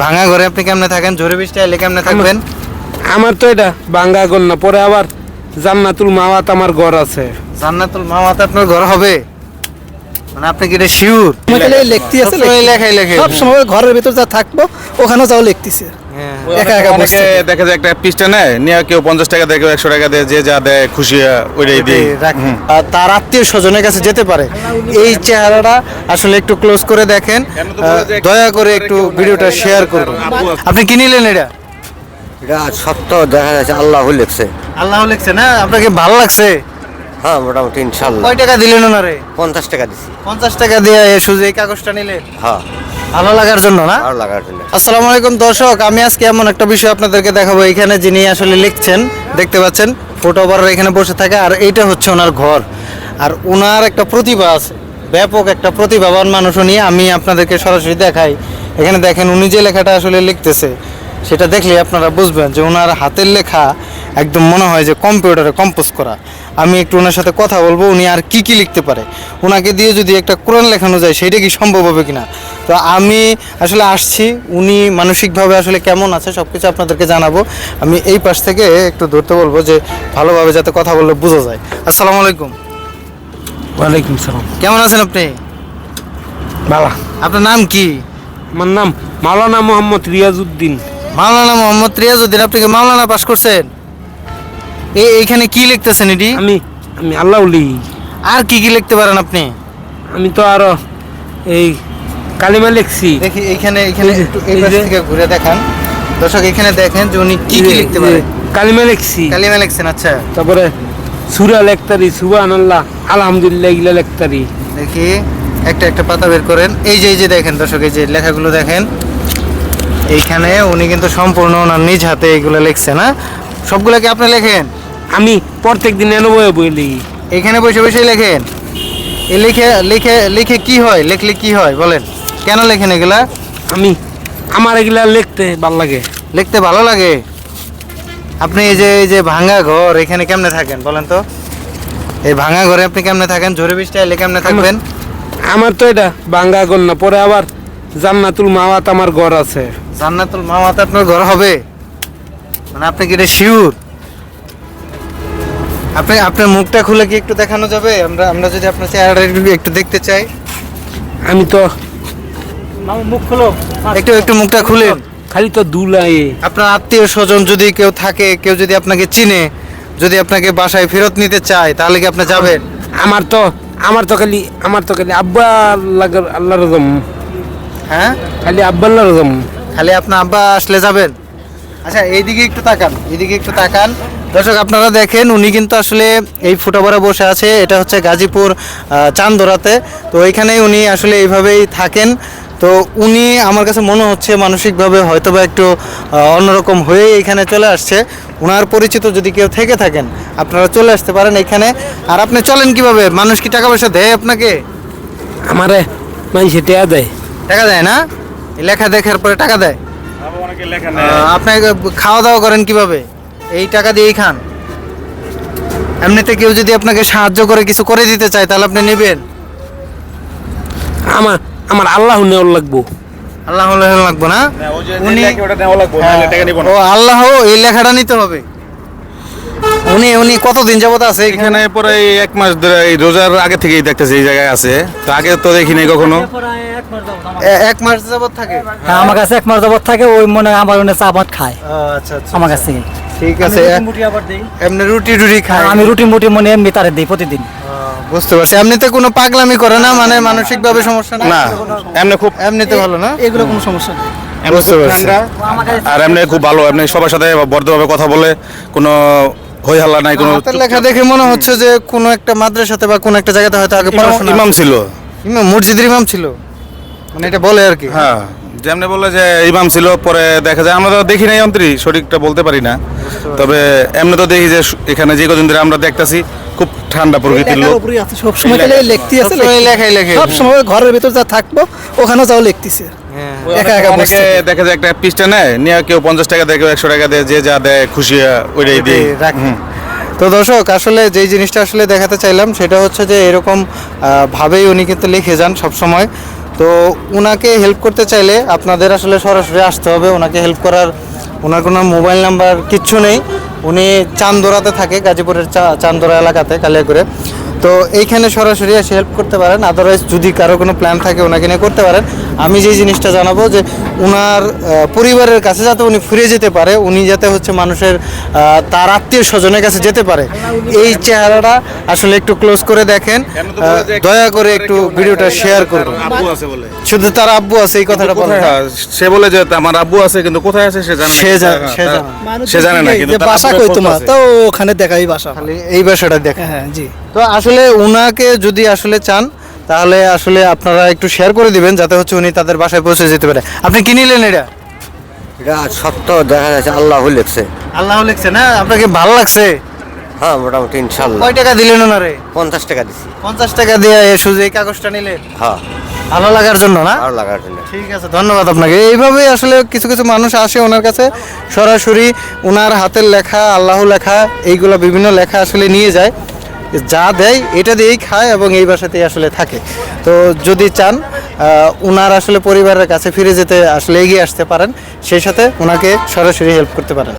ভাঙা ঘরে আপনি কেমনে থাকেন? ঝড়ে বৃষ্টি এলে কেমনে থাকবেন? আমার তো এটা বাঙ্গা গল না পরে আবার জান্নাতুল মাওয়াত আমার ঘর আছে। জান্নাতুল মাওয়াত আপনার ঘর হবে? মানে আপনি কি এটা শিওর লেখতি লিখতে আছে লেখাই লেখে সব সময় ঘরের ভিতর যা থাকব ওখানেও যাও লিখতেছে। অনেকে দেখা যায় একটা পিসটা নেয় নিয়ে কেউ পঞ্চাশ টাকা দেয় কেউ একশো টাকা দেয় যে যা দেয় খুশি ওইটাই দিই। তার আত্মীয় স্বজনের কাছে যেতে পারে। এই চেহারাটা আসলে একটু ক্লোজ করে দেখেন। কেন তো আহ, বলে যে- দয়া করে একটু ভিডিওটা শেয়ার করুন। আপনি কি নিলেন এটা? এটা সত্য দেখা যাচ্ছে আল্লাহ লিখছে। আল্লাহ লিখছে না? আপনাকে ভালো লাগছে? হ্যাঁ মোটামুটি ইনশাল্লাহ কয় টাকা দিলেন ওনারে? পঞ্চাশ টাকা দিছি। পঞ্চাশ টাকা দিয়ে এই কাগজটা নিলেন? হ্যাঁ। ভালো লাগার জন্য না? ভালো লাগার জন্য। আসসালামু আলাইকুম দর্শক আমি আজকে এমন একটা বিষয় আপনাদেরকে দেখাবো। এখানে যিনি আসলে লিখছেন দেখতে পাচ্ছেন ফটো ওভার এখানে বসে থাকে আর এইটা হচ্ছে ওনার ঘর। আর ওনার একটা প্রতিভা আছে ব্যাপক একটা প্রতিভাবান মানুষ উনি। আমি আপনাদেরকে সরাসরি দেখাই। এখানে দেখেন উনি যে লেখাটা আসলে লিখতেছে সেটা দেখলে আপনারা বুঝবেন যে ওনার হাতের লেখা একদম মনে হয় যে কম্পিউটারে কম্পোজ করা। আমি একটু ওনার সাথে কথা বলব উনি আর কি কি লিখতে পারে? ওনাকে দিয়ে যদি একটা কোরআন লেখানো যায় সেটা কি সম্ভব হবে কিনা? তো আমি আসলে আসছি উনি মানসিকভাবে আসলে কেমন আছে সব কিছু আপনাদেরকে জানাব। আমি এই পাশ থেকে একটু ধরতে বলব যে ভালোভাবে যাতে কথা বললে বোঝা যায়। আসসালামু আলাইকুম। ওয়ালাইকুম সালাম। কেমন আছেন আপনি? বালা আপনার নাম কি? আমার নাম মাওলানা মোহাম্মদ রিয়াজউদ্দিন। মাওলানা মোহাম্মদ রিয়াজউদ্দিন আপনি কি মাওলানা পাস করছেন? এই এইখানে কি লিখতেছেন এটি? আমি আমি আল্লাহ আর কি কি লিখতে পারেন আপনি? আমি তো আরও এই কালিমা লিখছি। দেখি এইখানে এখানে একটু এই পাশ থেকে ঘুরে দেখান। দর্শক এখানে দেখেন যে উনি কি কি লিখতে পারে কালিমা লিখছি। কালিমা লিখছেন আচ্ছা। তারপরে সুরা লেখতারি সুবান আল্লাহ আলহামদুলিল্লাহ ইগলা লেখতারি। দেখি একটা একটা পাতা বের করেন। এই যে এই যে দেখেন দর্শক এই যে লেখাগুলো দেখেন। এইখানে উনি কিন্তু সম্পূর্ণ ওনার নিজ হাতে এইগুলো লিখছে না? সবগুলো কি আপনি লেখেন? আমি প্রত্যেক দিন এনে বয়ে বই লিখি। এখানে বসে বসে লেখেন। এ লিখে লিখে লিখে কি হয়? লিখলে কি হয়? বলেন। কেন লেখেন এগুলা? আমি আমার এগুলা লিখতে ভালো লাগে। লিখতে ভালো লাগে? আপনি এই যে এই যে ভাঙা ঘর এখানে কেমনে থাকেন বলেন তো? এই ভাঙা ঘরে আপনি কেমনে থাকেন? ঝড়ে বৃষ্টি এলে কেমনে থাকবেন? আমার তো এটা বাঙ্গা গল না পরে আবার জান্নাতুল মাওয়াত আমার ঘর আছে। জান্নাতুল মামাতে আপনার ঘর হবে? মানে আপনি কি এটা শিওর আপনি আপনার মুখটা খুলে কি একটু দেখানো যাবে? আমরা আমরা যদি আপনার চেহারাটা একটু- একটু দেখতে চাই। আমি তো মুখ খোলো। একটু একটু মুখটা খুলে। খালি তো দুলাই আপনার আত্মীয় স্বজন যদি কেউ থাকে কেউ যদি আপনাকে চিনে যদি আপনাকে বাসায় ফেরত নিতে চায় তাহলে কি আপনি যাবেন? আমার তো আমার তো খালি আমার তো খালি আব্বা আল্লাহ আল্লাহ রজম। হ্যাঁ? খালি আব্বা আল্লাহ রজম। খালি আপনার আব্বা আসলে যাবেন? আচ্ছা এইদিকে একটু তাকান এইদিকে একটু তাকান। দর্শক আপনারা দেখেন উনি কিন্তু আসলে এই ফুটাবারে বসে আছে। এটা হচ্ছে গাজীপুর চান্দোরাতে। তো এখানেই উনি আসলে এইভাবেই থাকেন। তো উনি আমার কাছে মনে হচ্ছে মানসিকভাবে হয়তো বা একটু অন্যরকম হয়ে এখানে চলে আসছে। ওনার পরিচিত যদি কেউ থেকে থাকেন আপনারা চলে আসতে পারেন এখানে। আর আপনি চলেন কীভাবে? মানুষ কি টাকা পয়সা দেয় আপনাকে? আমারে মানুষে টেয়া দেয়। টাকা দেয় না? লেখা দেখার পরে টাকা দেয়। লেখা খাওয়া দাওয়া করেন কীভাবে? এই টাকা দিয়েই খান। এমনিতে কেউ যদি আপনাকে সাহায্য করে কিছু করে দিতে চায় তাহলে আপনি নেবেন। আমার আমার আল্লাহ নেওয়ার লাগবো। আল্লাহ লাগবো না? উনি লাগবে নাহলে টাকা নিব না। ও আল্লাহ এই লেখাটা নিতে হবে। উনি উনি কতদিন যাবত আছে এখানে? পরে এক মাস ধরে এই রোজার আগে থেকেই দেখতেছি এই জায়গায় আছে। তো আগে তো দেখি নাই কখনো। এক মাস যাবত থাকে? হ্যাঁ আমার কাছে এক মাস যাবত থাকে ওই মনে আমার মনে চা ভাত খায় আচ্ছা আচ্ছা আমার কাছ। থেকে ঠিক আছে এমনি রুটি টুটি খায় আমি রুটি মুটি মনে এমনি তারে দিই প্রতিদিন। বুঝতে পারছি। এমনিতে কোনো পাগলামি করে না? মানে মানসিক ভাবে সমস্যা না না এমনি খুব এমনিতে ভালো না? এগুলো কোনো সমস্যা নেই। বুঝতে পারছি। আর এমনি খুব ভালো। এমনি সবার সাথে বর্ধভাবে কথা বলে কোনো হই হাল্লা নাই কোনো লেখা দেখে মনে হচ্ছে যে কোনো একটা মাদ্রাসাতে বা কোনো একটা জায়গাতে হয়তো আগে পড়াশোনা ইমাম ছিল। ইমাম মসজিদের ইমাম ছিল। মানে এটা বলে আর কি। হ্যাঁ যেমনি বললে যে ইমাম ছিল পরে দেখা যায় আমরা তো দেখি নাই অন্তরি। সঠিকটা বলতে পারি না। তবে এমনি তো দেখি যে এখানে যে কদিন ধরে আমরা দেখতাছি খুব ঠান্ডা প্রকৃতির লোক। সব সময় লিখতে আছে লেখাই লেখে। সব সময় ঘরের ভিতর যা থাকব ওখানেও যাও লিখতেছে। একা একা অনেকে দেখা যায় একটা পিসটা নেয় নিয়ে কেউ পঞ্চাশ টাকা দেয় কেউ একশো টাকা দেয় যে যা দেয় খুশি হয় ওইটাই দিই। তো দর্শক আসলে যেই জিনিসটা আসলে দেখাতে চাইলাম সেটা হচ্ছে যে এরকম ভাবেই উনি কিন্তু লিখে যান সব সময় তো ওনাকে হেল্প করতে চাইলে আপনাদের আসলে সরাসরি আসতে হবে ওনাকে হেল্প করার ওনার কোনো মোবাইল নাম্বার কিচ্ছু নেই। উনি চান্দোরাতে থাকে, গাজীপুরের চান্দোরা এলাকাতে কালিয়াগুড়ে তো এইখানে সরাসরি এসে হেল্প করতে পারেন। আদারওয়াইজ যদি কারও কোনো প্ল্যান থাকে, ওনাকে নিয়ে করতে পারেন। আমি যে জিনিসটা জানাব যে ওনার পরিবারের কাছে যাতে উনি ফিরে যেতে পারে উনি যাতে হচ্ছে মানুষের তার আত্মীয় স্বজনের কাছে যেতে পারে এই চেহারাটা আসলে একটু ক্লোজ করে দেখেন দয়া করে একটু ভিডিওটা শেয়ার করুন। আব্বু আছে বলে। শুধু তার আব্বু আছে এই কথাটা হ্যাঁ, সে বলে যে আমার আব্বু আছে কিন্তু কোথায় আছে সে জানে না। সে জানে- হ্যাঁ, জানে। না কিন্তু যে বাসা কই তোমার। তো ওখানে দেখাই বাসা। খালি এই বিষয়টা দেখা। হ্যাঁ জি। তো আসলে উনাকে যদি আসলে চান তাহলে আসলে আপনারা একটু শেয়ার করে দিবেন যাতে হচ্ছে উনি তাদের বাসায় পৌঁছে যেতে পারে। আপনি কি নিলেন এটা? এটা সত্য দেখা যাচ্ছে আল্লাহ লিখছে। আল্লাহ লিখছে না? আপনাকে ভালো লাগছে? হ্যাঁ মোটামুটি ইনশাল্লাহ কয় টাকা দিলেন ওনারে? পঞ্চাশ টাকা দিছি। পঞ্চাশ টাকা দিয়ে শুধু এই কাগজটা নিলেন? হ্যাঁ। ভালো লাগার জন্য না? আর লাগার জন্য। ঠিক আছে ধন্যবাদ আপনাকে। এইভাবেই আসলে কিছু কিছু মানুষ আসে ওনার কাছে। সরাসরি ওনার হাতের লেখা আল্লাহ লেখা এইগুলো বিভিন্ন লেখা আসলে নিয়ে যায়। যা দেয়, এটা দিয়েই খায় এবং এই বাসাতেই আসলে থাকে। তো যদি চান ওনার আসলে পরিবারের কাছে ফিরে যেতে আসলে এগিয়ে আসতে পারেন, সেই সাথে ওনাকে সরাসরি হেল্প করতে পারেন।